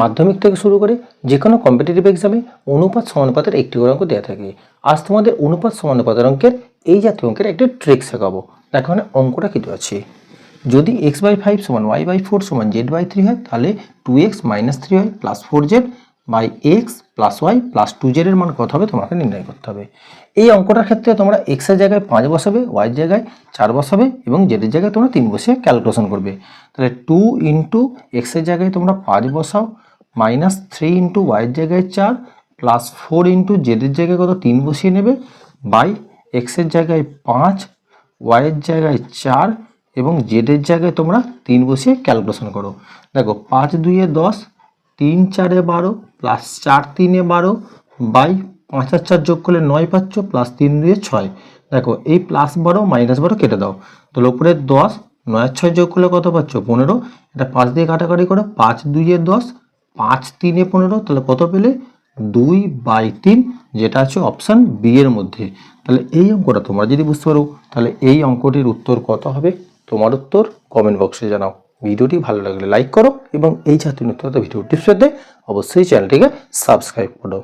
মাধ্যমিক থেকে শুরু করে যে কোনো কম্পিটিটিভ এক্সামে অনুপাত সমানুপাতের একটি করে অঙ্ক দেওয়া থাকে। আজ তোমাদের অনুপাত সমানুপাতের অঙ্কের এই জাতীয় অঙ্কের একটি ট্রিক শেখাবো। দেখো মানে অঙ্কটা কিন্তু আছে। যদি এক্স বাই ফাইভ সমান ওয়াই বাই ফোর সমান জেড বাই থ্রি হয়, তাহলে টু এক্স মাইনাস থ্রি হয় plus four Z by X plus Y plus two জেডের মান কত হবে? তোমাকে নির্ণয় করতে হবে। এই অঙ্কটার ক্ষেত্রে তোমরা এক্সের জায়গায় পাঁচ বসাবে ওয়াইয়ের জায়গায় চার বসাবে এবং জেডের জায়গায় তোমরা তিন বসে ক্যালকুলেশন করবে। তাহলে টু ইন্টু এক্সের জায়গায় তোমরা পাঁচ বসাও মাইনাস থ্রি ইন্টু ওয়াইয়ের জায়গায় চার প্লাস ফোর ইন্টু জেডের জায়গায় কত? তিন বসিয়ে নেবে। বাই এক্সের জায়গায় পাঁচ ওয়াইয়ের জায়গায় চার এবং জেডের জায়গায় তোমরা তিন বসিয়ে ক্যালকুলেশন করো। দেখো, পাঁচ দুইয়ে দশ তিন চারে বারো প্লাস চার তিনে বারো বাই পাঁচ আর চার যোগ করলে নয় পাচ্ছ প্লাস তিন দুয়ে ছয়। দেখো, এই প্লাস বারো মাইনাস বারো কেটে দাও। তাহলে উপরে দশ, নয় ছয় যোগ করলে কত পাচ্ছ? পনেরো। এটা পাঁচ দিয়ে কাটাকাটি করো, পাঁচ দুইয়ে দশ, পাঁচ তিনে পনেরো, তাহলে কত পেলে? দুই বাই তিন, যেটা আছে অপশান বি এর মধ্যে। তাহলে এই অঙ্কটা তোমরা যদি বুঝতে পারো, তাহলে এই অঙ্কটির উত্তর কত হবে? তোমার উত্তর কমেন্ট বক্সে জানাও। ভিডিওটি ভালো লাগলে লাইক করো এবং এই জাতীয় নতুন ভিডিও টিপস পেতে অবশ্যই চ্যানেলটিকে সাবস্ক্রাইব করো।